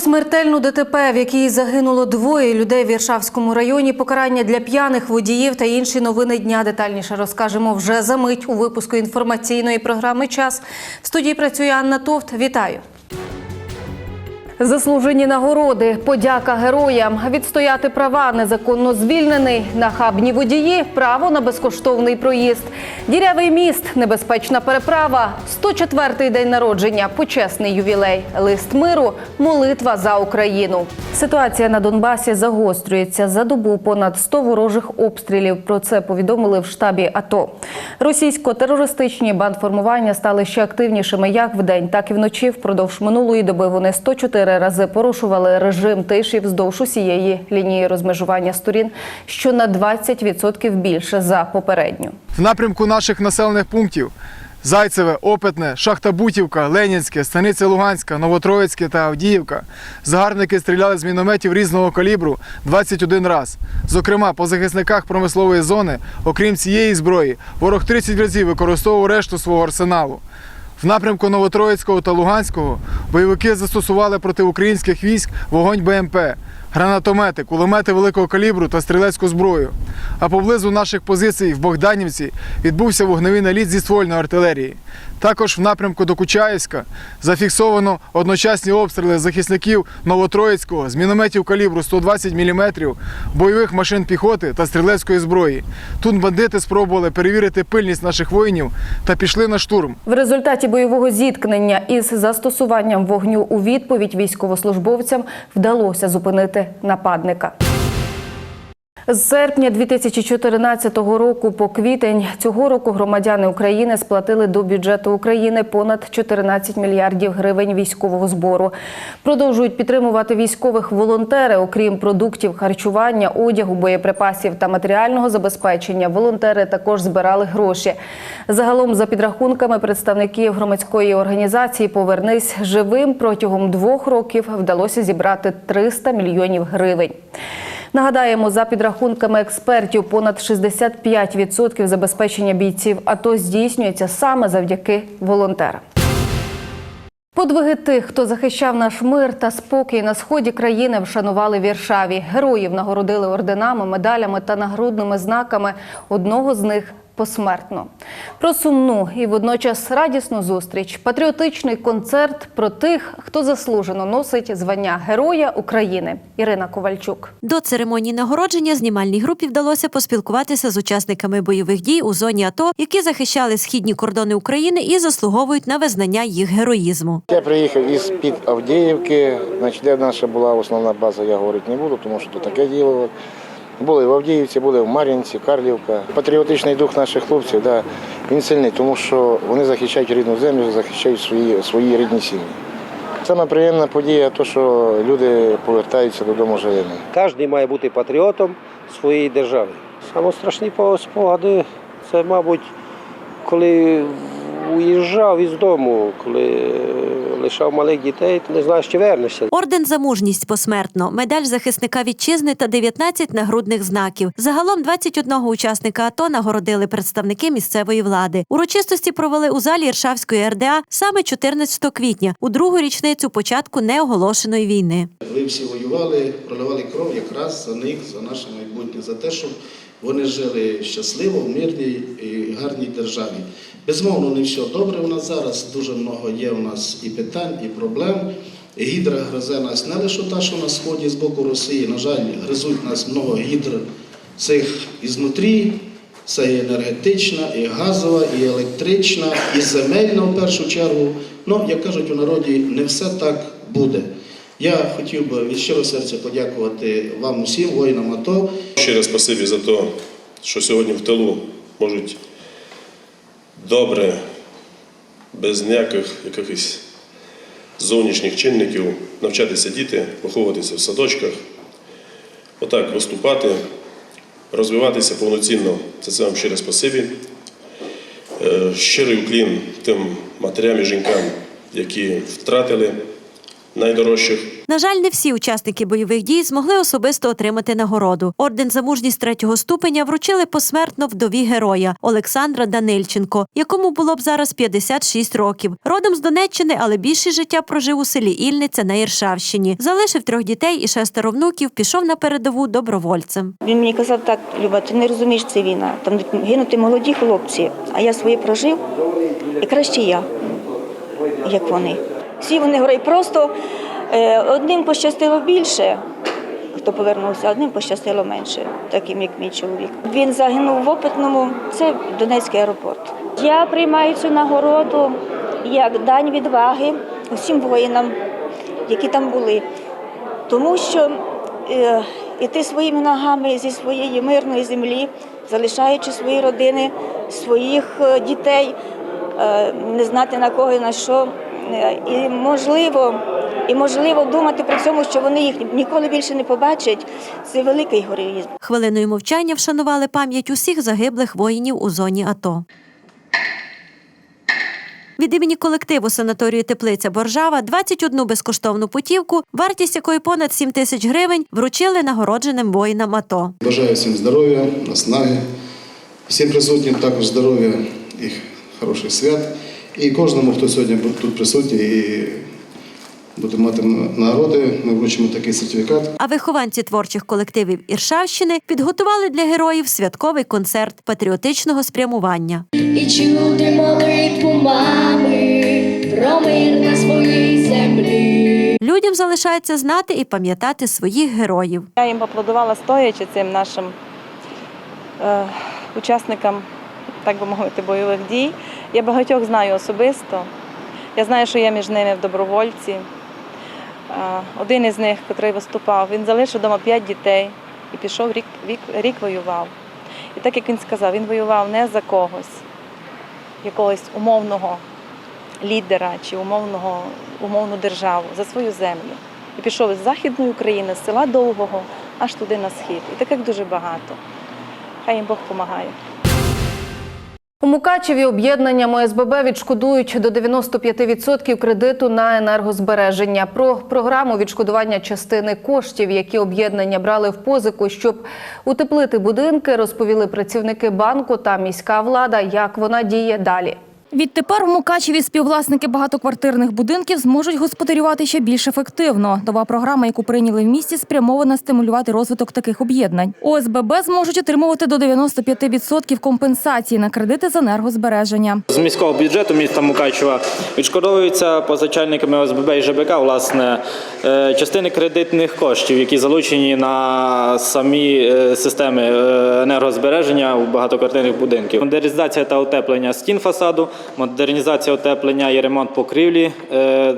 Смертельну ДТП, в якій загинуло двоє людей в Іршавському районі, покарання для п'яних водіїв та інші новини дня. Детальніше розкажемо вже за мить у випуску інформаційної програми Час. В студії працює Анна Товт. Вітаю. Заслужені нагороди, подяка героям, відстояти права, незаконно звільнений, нахабні водії, право на безкоштовний проїзд, дірявий міст, небезпечна переправа, 104-й день народження, почесний ювілей, лист миру, молитва за Україну. Ситуація на Донбасі загострюється. За добу понад 100 ворожих обстрілів. Про це повідомили в штабі АТО. Російсько-терористичні бандформування стали ще активнішими як вдень, так і вночі. Впродовж минулої доби. Вони 104 рази порушували режим тиші вздовж усієї лінії розмежування сторін, що на 20% більше за попередню. В напрямку наших населених пунктів Зайцеве, Опитне, Шахта Бутівка, Ленінське, Станиця Луганська, Новотроїцьке та Авдіївка загарбники стріляли з мінометів різного калібру 21 раз. Зокрема, по захисниках промислової зони, окрім цієї зброї, ворог 30 разів використовував решту свого арсеналу. В напрямку Новотроїцького та Луганського бойовики застосували проти українських військ вогонь БМП, гранатомети, кулемети великого калібру та стрілецьку зброю. А поблизу наших позицій в Богданівці відбувся вогневий наліт зі ствольної артилерії. Також в напрямку до Кучаївська зафіксовано одночасні обстріли захисників Новотроїцького з мінометів калібру 120 мм, бойових машин піхоти та стрілецької зброї. Тут бандити спробували перевірити пильність наших воїнів та пішли на штурм. В результаті бойового зіткнення із застосуванням вогню у відповідь військовослужбовцям вдалося зупинити нападника. З серпня 2014 року по квітень цього року громадяни України сплатили до бюджету України понад 14 мільярдів гривень військового збору. Продовжують підтримувати військових волонтери. Окрім продуктів харчування, одягу, боєприпасів та матеріального забезпечення. Волонтери також збирали гроші. Загалом, за підрахунками представників громадської організації Повернись живим протягом двох років вдалося зібрати 300 мільйонів гривень. Нагадаємо, за підрахунками експертів, понад 65% забезпечення бійців АТО здійснюється саме завдяки волонтерам. Подвиги тих, хто захищав наш мир та спокій на сході країни, вшанували в Віршаві. Героїв нагородили орденами, медалями та нагрудними знаками. Одного з них посмертно. Про сумну і водночас радісну зустріч, патріотичний концерт про тих, хто заслужено носить звання Героя України. Ірина Ковальчук. До церемонії нагородження знімальній групі вдалося поспілкуватися з учасниками бойових дій у зоні АТО, які захищали східні кордони України і заслуговують на визнання їх героїзму. Я приїхав із під Авдіївки, значить, де наша була основна база, я говорити не буду, тому що тут таке діло. Були в Авдіївці, були в Мар'їнці, Карлівка. Патріотичний дух наших хлопців, да, він сильний, тому що вони захищають рідну землю, захищають свої, свої рідні сім'ї. Саме приємна подія, то, що люди повертаються додому живими. Кожен має бути патріотом своєї держави. Саме страшні спогади це, мабуть, коли уїжджав із дому, коли лишав малих дітей, ти не знаєш, чи вернешся. Орден за мужність посмертно, медаль захисника вітчизни та 19 нагрудних знаків. Загалом 21 учасника АТО нагородили представники місцевої влади. Урочистості провели у залі Іршавської РДА саме 14 квітня, у другу річницю початку неоголошеної війни. Ви всі воювали, проливали кров якраз за них, за наше майбутнє, за те, щоб вони жили щасливо, в мирній і гарній державі. Безумовно, не все добре у нас зараз. Дуже много є у нас і питань, і проблем. Гідра гризе нас не лише та, що на сході з боку Росії. На жаль, гризуть нас много гідр цих ізнутрі. Це і енергетична, і газова, і електрична, і земельна в першу чергу. Ну, як кажуть у народі, не все так буде. Я хотів би від щирого серця подякувати вам усім, воїнам АТО. Раз спасибі за те, що сьогодні в тилу можуть добре, без ніяких якихось зовнішніх чинників навчатися діти, виховуватися в садочках, отак виступати, розвиватися повноцінно. Це це вам щире спасибі. Е, Щирий уклін тим матерям і жінкам, які втратили найдорожчих. На жаль, не всі учасники бойових дій змогли особисто отримати нагороду. Орден за мужність третього ступеня вручили посмертно вдові героя Олександра Данильченко, якому було б зараз 56 років. Родом з Донеччини, але більше життя прожив у селі Ільниця на Іршавщині. Залишив трьох дітей і шестеро внуків, пішов на передову добровольцем. Він мені казав так, Люба, ти не розумієш, це війна. Там гинути молоді хлопці, а я своє прожив, і краще я, як вони. Всі вони герої. Просто е, одним пощастило більше, хто повернувся, одним пощастило менше, таким як мій чоловік. Він загинув в опитному, це Донецький аеропорт. Я приймаю цю нагороду як дань відваги усім воїнам, які там були. Тому що е, іти своїми ногами зі своєї мирної землі, залишаючи свої родини, своїх е, дітей, не знати на кого і на що. Е, І можливо, і можливо думати при цьому, що вони їх ніколи більше не побачать. Це великий героїзм. Хвилиною мовчання вшанували пам'ять усіх загиблих воїнів у зоні АТО. Від імені колективу санаторію Теплиця Боржава 21 безкоштовну путівку, вартість якої понад 7 тисяч гривень, вручили нагородженим воїнам АТО. Бажаю всім здоров'я, наснаги, всім присутнім також здоров'я і хороших свят. І кожному, хто сьогодні тут присутній і буде мати нагороди, ми вручимо такий сертифікат. А вихованці творчих колективів Іршавщини підготували для героїв святковий концерт патріотичного спрямування. І чути молитву мами про мир на своїй землі. Людям залишається знати і пам'ятати своїх героїв. Я їм аплодувала стоячи цим нашим е, учасникам, так би мовити, бойових дій. Я багатьох знаю особисто. Я знаю, що є між ними в добровольці. Один із них, який виступав, він залишив вдома п'ять дітей і пішов рік, рік, рік воював. І так як він сказав, він воював не за когось, якогось умовного лідера чи умовного, умовну державу, за свою землю. І пішов із Західної України, з села Довгого, аж туди на схід. І таких дуже багато. Хай їм Бог допомагає. У Мукачеві об'єднанням ОСББ відшкодують до 95% кредиту на енергозбереження. Про програму відшкодування частини коштів, які об'єднання брали в позику, щоб утеплити будинки, розповіли працівники банку та міська влада. Як вона діє далі. Відтепер в Мукачеві співвласники багатоквартирних будинків зможуть господарювати ще більш ефективно. Нова програма, яку прийняли в місті, спрямована стимулювати розвиток таких об'єднань. ОСББ зможуть отримувати до 95% компенсації на кредити з енергозбереження. З міського бюджету міста Мукачева відшкодовуються позичальниками ОСББ і ЖБК власне е, частини кредитних коштів, які залучені на самі е, системи е, енергозбереження у багатоквартирних будинків. Модернізація та утеплення стін фасаду, модернізація утеплення і ремонт покрівлі. е,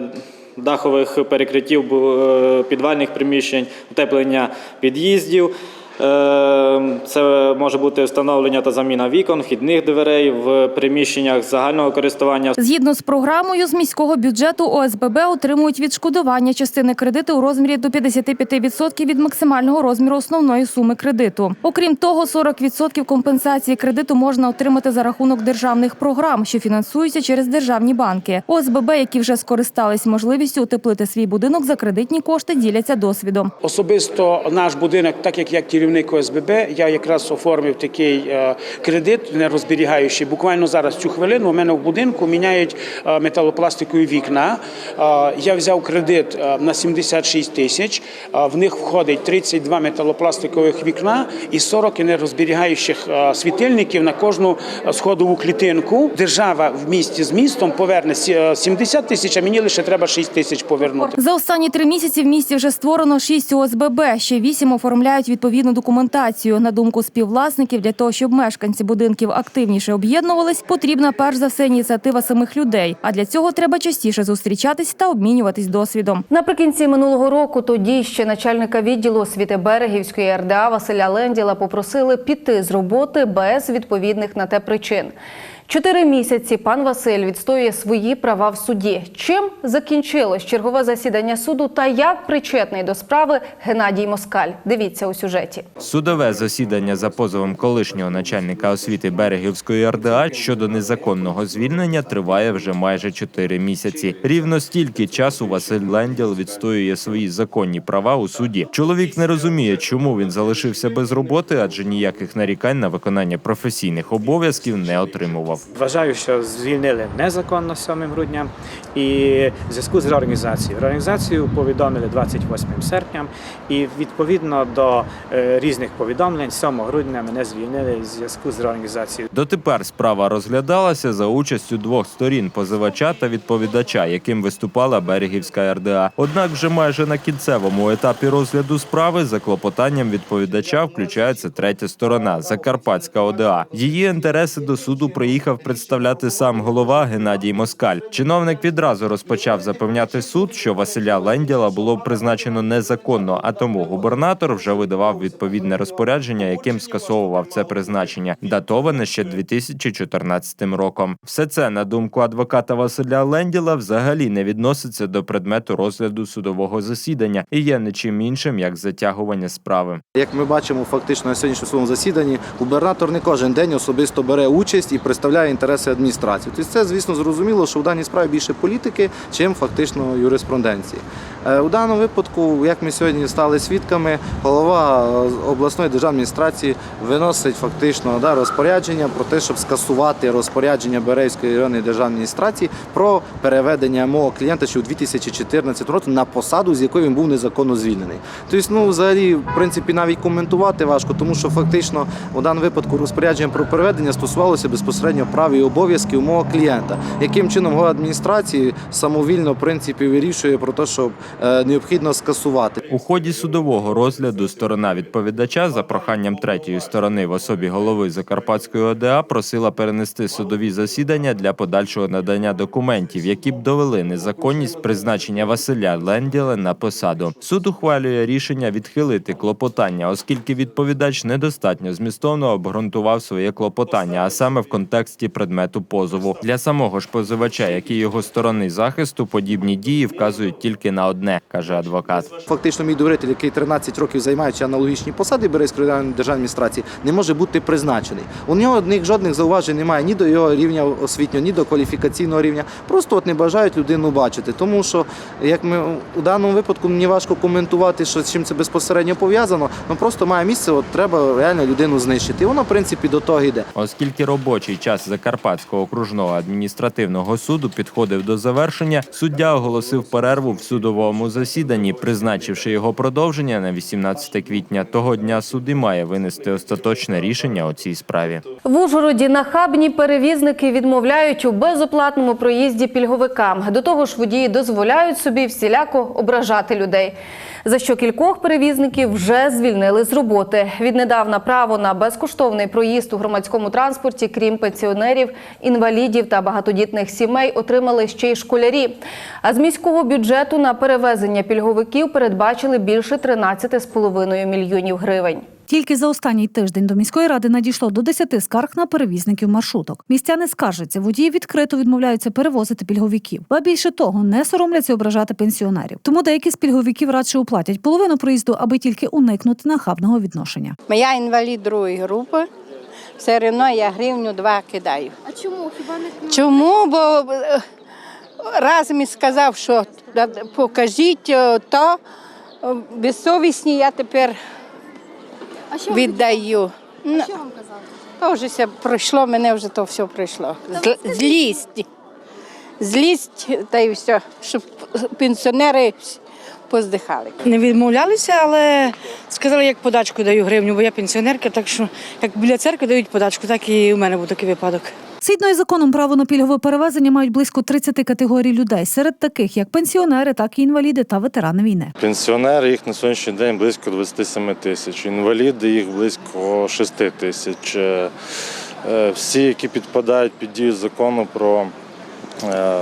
Дахових перекриттів е, підвальних приміщень, утеплення під'їздів. Е, Це може бути встановлення та заміна вікон, вхідних дверей в приміщеннях загального користування. Згідно з програмою, з міського бюджету ОСББ отримують відшкодування частини кредиту у розмірі до 55% від максимального розміру основної суми кредиту. Окрім того, 40% компенсації кредиту можна отримати за рахунок державних програм, що фінансуються через державні банки. ОСББ, які вже скористались можливістю утеплити свій будинок за кредитні кошти, діляться досвідом. Особисто наш будинок, так як я керівник ОСББ, я якраз оформив такий е, кредит нерозберігаючий. Буквально зараз цю хвилину у мене в будинку міняють е, металопластикові вікна. Е, Я взяв кредит на 76 тисяч. В них входить 32 металопластикових вікна і 40 нерозберігаючих е, світильників на кожну сходову клітинку. Держава в місті з містом поверне сі- е, 70 тисяч, а мені лише треба 6 тисяч повернути. За останні три місяці в місті вже створено шість ОСББ. Ще вісім оформляють відповідну документацію. На думку співвласників, для того, щоб мешканці будинків активніше об'єднувались, потрібна перш за все ініціатива самих людей. А для цього треба частіше зустрічатись та обмінюватись досвідом. Наприкінці минулого року тоді ще начальника відділу освіти Берегівської РДА Василя Ленділа попросили піти з роботи без відповідних на те причин. Чотири місяці пан Василь відстоює свої права в суді. Чим закінчилось чергове засідання суду та як причетний до справи Геннадій Москаль? Дивіться у сюжеті. Судове засідання за позовом колишнього начальника освіти Берегівської РДА щодо незаконного звільнення триває вже майже чотири місяці. Рівно стільки часу Василь Ленділ відстоює свої законні права у суді. Чоловік не розуміє, чому він залишився без роботи, адже ніяких нарікань на виконання професійних обов'язків не отримував. Вважаю, що звільнили незаконно 7 грудня і в зв'язку з реорганізацією. Реорганізацію повідомили 28 серпня, і відповідно до е, різних повідомлень 7 грудня мене звільнили в зв'язку з реорганізацією. Дотепер справа розглядалася за участю двох сторін позивача та відповідача, яким виступала Берегівська РДА. Однак, вже майже на кінцевому етапі розгляду справи за клопотанням відповідача включається третя сторона Закарпатська ОДА. Її інтереси до суду приїхав представляти сам голова Геннадій Москаль. Чиновник відразу розпочав запевняти суд, що Василя Ленділа було призначено незаконно, а тому губернатор вже видавав відповідне розпорядження, яким скасовував це призначення, датоване ще 2014 роком. Все це на думку адвоката Василя Ленділа взагалі не відноситься до предмету розгляду судового засідання і є нічим іншим як затягування справи. Як ми бачимо, фактично на сьогоднішньому засіданні губернатор не кожен день особисто бере участь і представляє інтереси адміністрації. Тобто це, звісно, зрозуміло, що в даній справі більше політики, чим фактично юриспруденції. Е, У даному випадку, як ми сьогодні стали свідками, голова е, обласної державної адміністрації виносить фактично да, розпорядження про те, щоб скасувати розпорядження Березької районної державної адміністрації про переведення мого клієнта ще у 2014 році на посаду, з якої він був незаконно звільнений. Тобто, ну взагалі, в принципі, навіть коментувати важко, тому що фактично у даному випадку розпорядження про переведення стосувалося безпосередньо прав і обов'язків мого клієнта, яким чином голова адміністрації самовільно в принципі вирішує про те, що е, необхідно скасувати. У ході судового розгляду сторона відповідача за проханням третьої сторони в особі голови Закарпатської ОДА просила перенести судові засідання для подальшого надання документів, які б довели незаконність призначення Василя Ленділа на посаду. Суд ухвалює рішення відхилити клопотання, оскільки відповідач недостатньо змістовно обґрунтував своє клопотання, а саме в контексті предмету позову. Для самого ж позивача, як і його сторони захисту, подібні дії вказують тільки на одне, каже адвокат. Фактично, мій довіритель, який 13 років займаючи аналогічні посади Березької державної адміністрації, не може бути призначений. У нього одних жодних зауважень немає ні до його рівня освітнього, ні до кваліфікаційного рівня. Просто от не бажають людину бачити. Тому що, як ми у даному випадку мені важко коментувати, що з чим це безпосередньо пов'язано. Ну просто має місце, от треба реально людину знищити. І воно, в принципі, до того йде. Оскільки робочий час Закарпатського окружного адміністративного суду підходив до завершення, суддя оголосив перерву в судовому засіданні, призначивши його продовження на 18 квітня. Того дня суд має винести остаточне рішення у цій справі. В Ужгороді нахабні перевізники відмовляють у безоплатному проїзді пільговикам. До того ж, водії дозволяють собі всіляко ображати людей. За що кількох перевізників вже звільнили з роботи. Віднедавна право на безкоштовний проїзд у громадському транспорті, крім пенсіонерів, інвалідів та багатодітних сімей, отримали ще й школярі. А з міського бюджету на перевезення пільговиків передбачили більше 13,5 мільйонів гривень. Тільки за останній тиждень до міської ради надійшло до 10 скарг на перевізників маршруток. Містяни скаржаться, водії відкрито відмовляються перевозити пільговиків. Ба більше того, не соромляться ображати пенсіонерів. Тому деякі з пільговиків радше оплатять половину проїзду, аби тільки уникнути нахабного відношення. Я інвалід другої групи. Все одно я гривню два кидаю. А чому? Хіба не Чому? Бо е, раз мені сказав, що покажіть е, то е, безсовісні я тепер а що віддаю. А що вам казали? То вже все пройшло, мене вже то все пройшло. Зл- Злість. Злість та й все, щоб пенсіонери поздихали. Не відмовлялися, але сказали, як подачку даю гривню, бо я пенсіонерка, так що як біля церкви дають подачку, так і у мене був такий випадок. Згідно із законом, право на пільгове перевезення мають близько 30 категорій людей, серед таких як пенсіонери, так і інваліди та ветерани війни. Пенсіонери їх на сьогоднішній день близько 27 тисяч, інваліди їх близько 6 тисяч. Е, е, Всі, які підпадають під дію закону про е,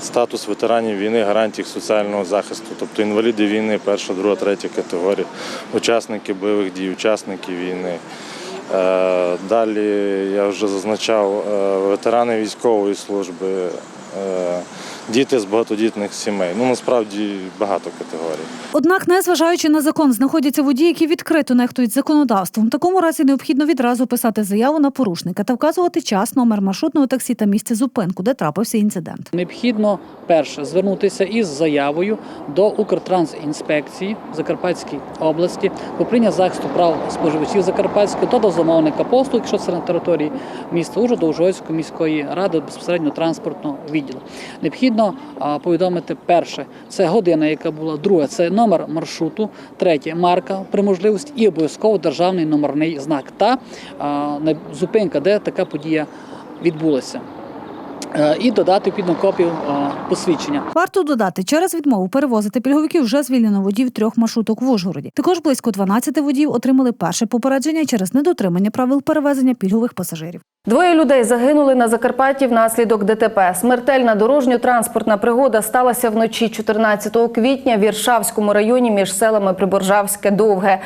статус ветеранів війни, гарантій соціального захисту, тобто інваліди війни, перша, друга, третя категорія, учасники бойових дій, учасники війни. Е, Далі я вже зазначав е, ветерани військової служби, е, діти з багатодітних сімей. Ну насправді багато категорій. Однак, незважаючи на закон, знаходяться водії, які відкрито нехтують законодавством. В такому разі необхідно відразу писати заяву на порушника та вказувати час, номер маршрутного таксі та місце зупинку, де трапився інцидент. Необхідно перше звернутися із заявою до Укртрансінспекції Закарпатської області по прийняття захисту прав споживачів Закарпатської та до замовника послуг, якщо це на території міста Ужгорода, Ужгородської міської ради безпосередньо транспортного відділу. Необхідно а, повідомити перше це година, яка була, друге це номер маршруту, третє марка при можливості і обов'язково державний номерний знак та зупинка, де така подія відбулася. Е, І додати відповідно копію посвідчення. Варто додати, через відмову перевозити пільговиків вже звільнено водіїв трьох маршруток в Ужгороді. Також близько 12 водіїв отримали перше попередження через недотримання правил перевезення пільгових пасажирів. Двоє людей загинули на Закарпатті внаслідок ДТП. Смертельна дорожньо-транспортна пригода сталася вночі 14 квітня в Іршавському районі між селами Приборжавське Довге.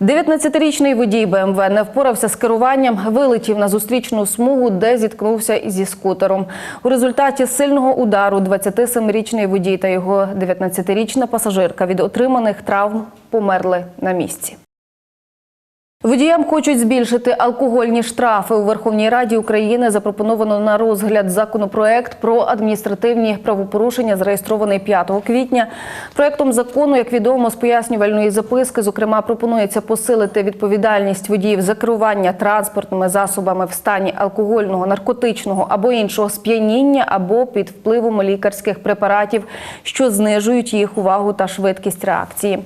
19-річний водій БМВ не впорався з керуванням, вилетів на зустрічну смугу, де зіткнувся зі скутером. У результаті сильного удару 27-річний водій та його 19-річна пасажирка від отриманих травм померли на місці. Водіям хочуть збільшити алкогольні штрафи. У Верховній Раді України запропоновано на розгляд законопроект про адміністративні правопорушення, зареєстрований 5 квітня. Проектом закону, як відомо, з пояснювальної записки, зокрема, пропонується посилити відповідальність водіїв за керування транспортними засобами в стані алкогольного, наркотичного або іншого сп'яніння, або під впливом лікарських препаратів, що знижують їх увагу та швидкість реакції.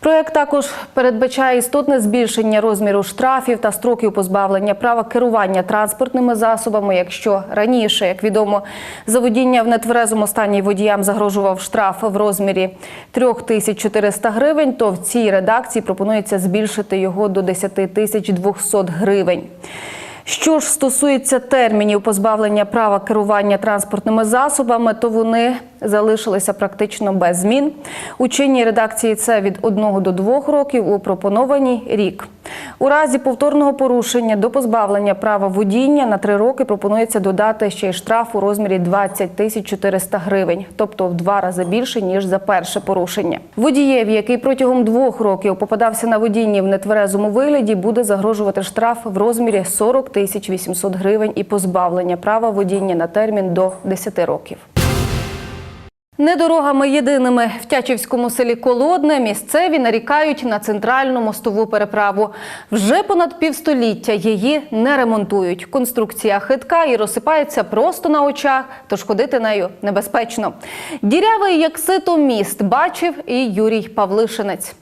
Проект також передбачає істотне збільшення розміру штрафів та строків позбавлення права керування транспортними засобами. Якщо раніше, як відомо, за водіння в нетверезому стані водіям загрожував штраф в розмірі 3400 гривень, то в цій редакції пропонується збільшити його до 10 тисяч 200 гривень. Що ж стосується термінів позбавлення права керування транспортними засобами, то вони залишилися практично без змін. У чинній редакції це від 1 до 2 років, у пропонованій рік. У разі повторного порушення до позбавлення права водіння на 3 роки пропонується додати ще й штраф у розмірі 20 тисяч 400 гривень, тобто в два рази більше ніж за перше порушення. Водієві, який протягом двох років попадався на водінні в нетверезому вигляді, буде загрожувати штраф в розмірі 40 тисяч 800 гривень і позбавлення права водіння на термін до 10 років. Не дорогами єдиними в Тячівському селі Колодне місцеві нарікають на центральну мостову переправу. Вже понад півстоліття її не ремонтують. Конструкція хитка і розсипається просто на очах, тож ходити нею небезпечно. Дірявий як сито міст бачив і Юрій Павлишинець.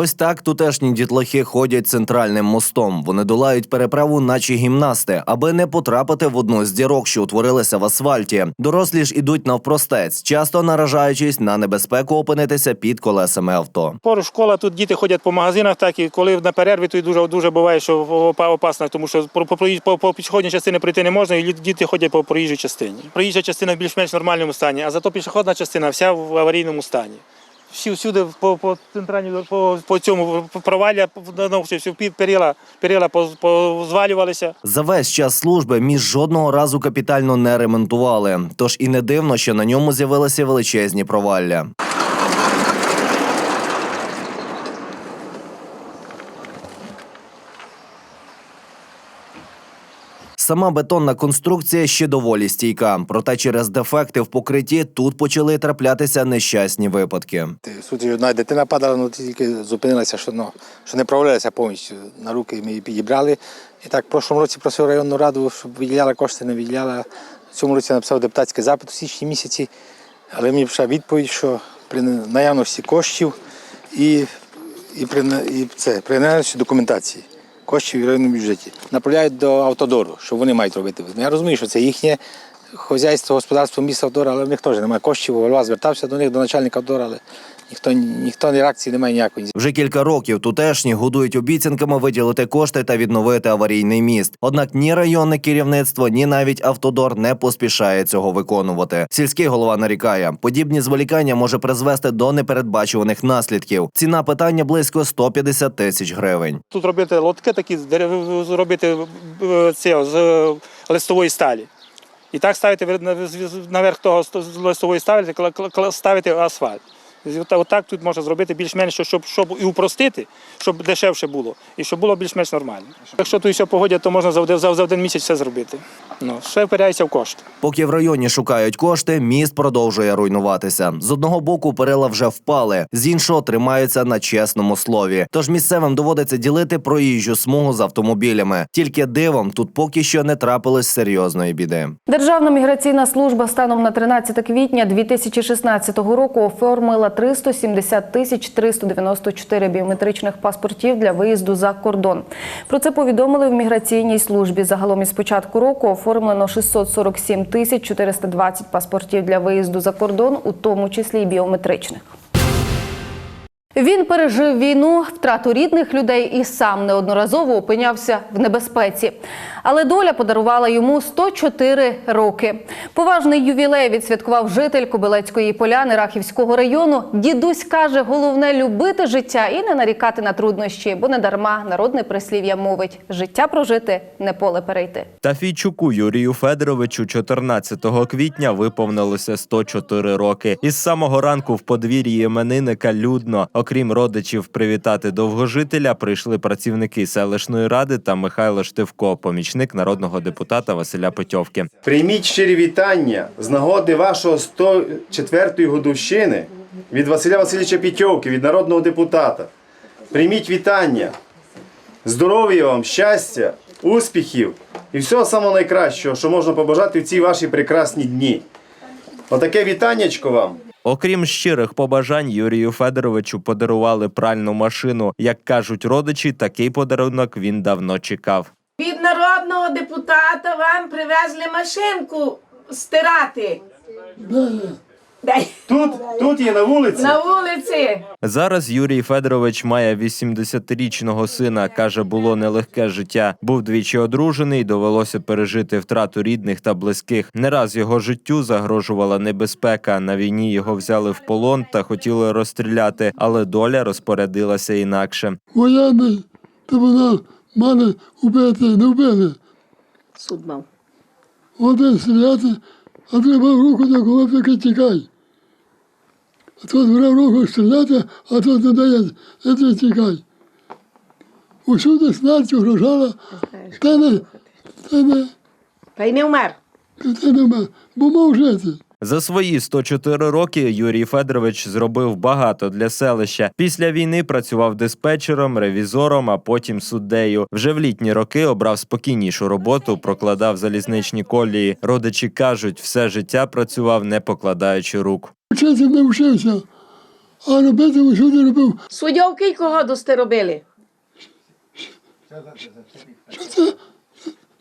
Ось так тутешні дітлахи ходять центральним мостом. Вони долають переправу, наче гімнасти, аби не потрапити в одну з дірок, що утворилися в асфальті. Дорослі ж ідуть навпростець, часто наражаючись на небезпеку опинитися під колесами авто. Поруч школа, тут діти ходять по магазинах, так і коли на перерві, то й дуже дуже буває, що опа- опасно, тому що по, по, по пішохідній частині прийти не можна, і діти ходять по проїжджій частині. Проїжджа частина в більш-менш нормальному стані, а зато пішохідна частина вся в аварійному стані. Всі всюди по, по центральній по, по цьому провалля ну, всі, перила, перила позвалювалися. За весь час служби між жодного разу капітально не ремонтували. Тож і не дивно, що на ньому з'явилися величезні провалля. Сама бетонна конструкція ще доволі стійка, проте через дефекти в покритті тут почали траплятися нещасні випадки. Суті, одна дитина падала, ну тільки зупинилася, що, ну, що не правлялася повністю. На руки ми її підібрали. І так в прошлому році просив районну раду, щоб виділяла кошти, не виділяла. В цьому році написав депутатський запит у січні місяці, але мені прийшла відповідь, що при наявності коштів і, і, при, і це, при наявності документації коштів в районному бюджеті направляють до автодору, що вони мають робити. Ну, Я розумію, що це їхнє хозяйство, господарство міста автодора, але в них теж немає коштів. Голова звертався до них, до начальника автодора, але ніхто, ніхто ні реакції немає ніякої. Вже кілька років тутешні годують обіцянками виділити кошти та відновити аварійний міст. Однак ні районне керівництво, ні навіть автодор не поспішає цього виконувати. Сільський голова нарікає, подібні зволікання може призвести до непередбачуваних наслідків. Ціна питання близько 150 тисяч гривень. Тут робити лотки такі, з дерев- зробити е, це, з е, листової сталі. І так ставити наверх того листової сталі, кла- ставити асфальт. Отак тут можна зробити більш-менш, щоб- щоб, і упростити, щоб дешевше було, і щоб було більш-менш нормально. Якщо тут все погодять, то можна за один місяць все зробити. Ну, все впирається в кошти. Поки в районі шукають кошти, міст продовжує руйнуватися. З одного боку перила вже впали, з іншого тримаються на чесному слові. Тож місцевим доводиться ділити проїжджу смугу з автомобілями. Тільки дивом тут поки що не трапилось серйозної біди. Державна міграційна служба станом на 13 квітня 2016 року оформила 370 тисяч 394 біометричних паспортів для виїзду за кордон. Про це повідомили в міграційній службі. Загалом із початку року оформлено 647 тисяч 420 паспортів для виїзду за кордон, у тому числі й біометричних. Він пережив війну, втрату рідних людей і сам неодноразово опинявся в небезпеці. Але доля подарувала йому 104 роки. Поважний ювілей відсвяткував житель Кобилецької поляни Рахівського району. Дідусь каже, головне любити життя і не нарікати на труднощі, бо не дарма народне прислів'я мовить: життя прожити, не поле перейти. Тафійчуку Юрію Федоровичу 14 квітня виповнилося 104 роки. Із самого ранку в подвір'ї іменинника людно. Окрім родичів привітати довгожителя, прийшли працівники селищної ради та Михайло Штивко, помічник народного депутата Василя Петьовки. Прийміть щирі вітання з нагоди вашого 104-ї годовщини від Василя Васильовича Пітьовки, від народного депутата. Прийміть вітання, здоров'я вам, щастя, успіхів і всього самого найкращого, що можна побажати в ці ваші прекрасні дні. Отаке вітаннячко вам. Окрім щирих побажань, Юрію Федоровичу подарували пральну машину. Як кажуть родичі, такий подарунок він давно чекав. Від народного депутата вам привезли машинку стирати. Тут, тут є на вулиці. На вулиці. Зараз Юрій Федорович має 80-річного сина. каже, було нелегке життя. Був двічі одружений, довелося пережити втрату рідних та близьких. Не раз його життю загрожувала небезпека. На війні його взяли в полон та хотіли розстріляти, але доля розпорядилася інакше. воєнний трибунал мене вбити, не вбили. Суд мав. Один стріляти, а тримав руку до хлопчика тікай. А тут брав руку стріляти, а тут не дає, іди тікай. Усюди смерть угрожала, та не, та не, Та й не вмер. та не, вмер, бо мав жити. За свої 104 роки Юрій Федорович зробив багато для селища. Після війни працював диспетчером, ревізором, а потім суддею. Вже в літні роки обрав спокійнішу роботу, прокладав залізничні колії. Родичі кажуть, все життя працював, не покладаючи рук. Вчити не вчився, а робити усюди робив. Суддів кілька году сте робили? Що це?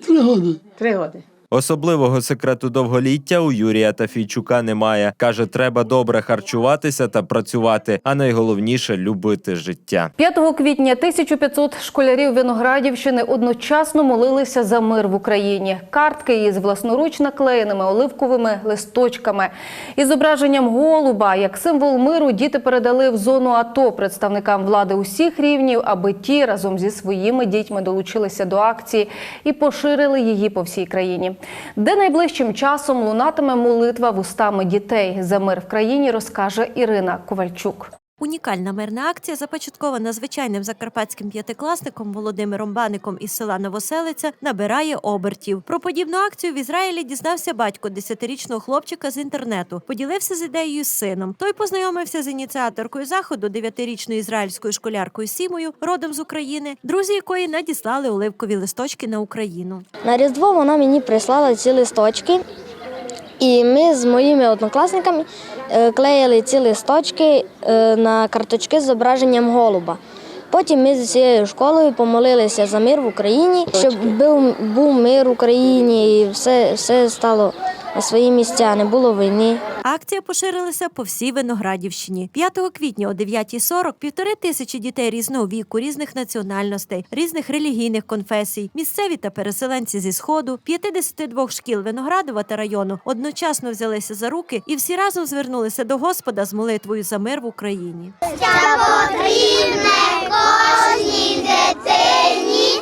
Три роки. Три роки. Особливого секрету довголіття у Юрія Тафійчука немає. Каже, треба добре харчуватися та працювати, а найголовніше любити життя. 5 квітня 1500 школярів Виноградівщини одночасно молилися за мир в Україні. Картки із власноруч наклеєними оливковими листочками. Із зображенням голуба, як символ миру, діти передали в зону АТО представникам влади усіх рівнів, аби ті разом зі своїми дітьми долучилися до акції і поширили її по всій країні. Де найближчим часом лунатиме молитва вустами дітей за мир в країні, розкаже Ірина Ковальчук. Унікальна мирна акція, започаткована звичайним закарпатським п'ятикласником Володимиром Баником із села Новоселиця, набирає обертів. Про подібну акцію в Ізраїлі дізнався батько десятирічного хлопчика з інтернету. Поділився з ідеєю з сином. Той познайомився з ініціаторкою заходу, дев'ятирічною ізраїльською школяркою Сімою, родом з України, друзі якої надіслали оливкові листочки на Україну. На Різдво вона мені прислала ці листочки, і ми з моїми однокласниками е, клеїли ці листочки е, на карточки з зображенням голуба. Потім ми з цією школою помолилися за мир в Україні, щоб був, був мир в Україні і все, все стало на свої місця, не було війни. Акція поширилася по всій Виноградівщині. 5 квітня о 9.40 півтори тисячі дітей різного віку, різних національностей, різних релігійних конфесій, місцеві та переселенці зі сходу, 52 шкіл Виноградова та району одночасно взялися за руки і всі разом звернулися до Господа з молитвою за мир в Україні. потрібне кожній дитині,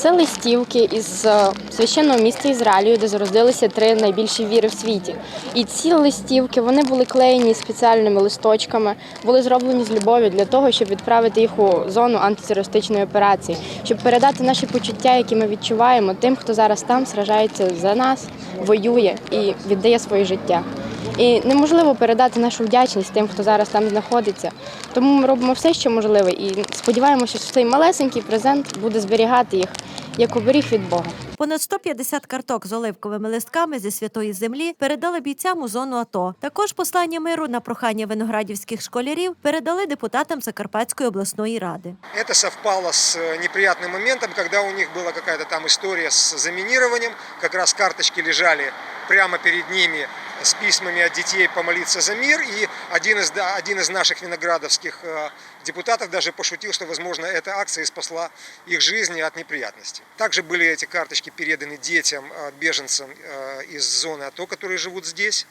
Це листівки із е, священного міста Ізраїлю, де зародилися три найбільші віри в світі. І ці листівки вони були клеєні спеціальними листочками, були зроблені з любов'ю для того, щоб відправити їх у зону антитерористичної операції, щоб передати наші почуття, які ми відчуваємо тим, хто зараз там сражається за нас, воює і віддає своє життя. І неможливо передати нашу вдячність тим, хто зараз там знаходиться. Тому ми робимо все, що можливе, і сподіваємося, що цей малесенький презент буде зберігати їх як оберіг від Бога. Понад 150 карток з оливковими листками зі святої землі передали бійцям у зону АТО. Також послання миру на прохання виноградівських школярів передали депутатам Закарпатської обласної ради. Это совпало с э, неприятным моментом, когда у них была какая-то там история с заминированием. Как раз карточки лежали прямо перед ними с письмами от детей помолиться за мир. И один из, да, один из наших виноградовских э, депутатов даже пошутил, что, возможно, эта акция и спасла их жизни от неприятностей. Также были эти карточки переданы детям, э, беженцам э, из зоны АТО, которые живут здесь.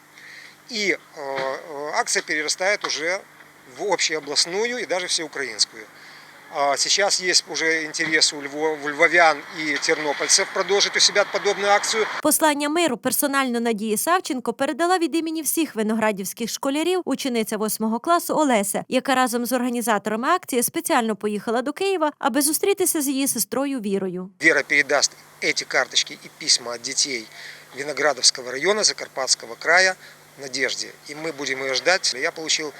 И э, э, акция перерастает уже в общеобластную и даже всеукраинскую. А Сейчас есть уже интерес у льво- у львовян и тернопольцев продолжить у себя подобную акцию. Послання миру персонально Надії Савченко передала від імені всіх виноградівських школярів учениця 8 класу Олеся, яка разом з організаторами акції спеціально поїхала до Києва, аби зустрітися з її сестрою Вірою. Вера передаст эти карточки и письма от детей Виноградовского района, Закарпатского края Надежде. И мы будем ее ждать. Я получил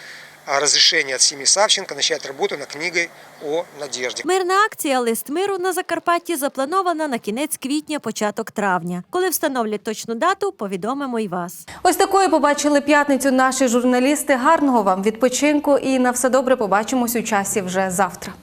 а, разрешение от семьи Савченко начать работу над книгой о Надежде. Мирна акція Лист миру на Закарпатті запланована на кінець квітня, початок травня. Коли встановлять точну дату, повідомимо й вас. Ось такою побачили п'ятницю наші журналісти. Гарного вам відпочинку і на все добре побачимось у часі вже завтра.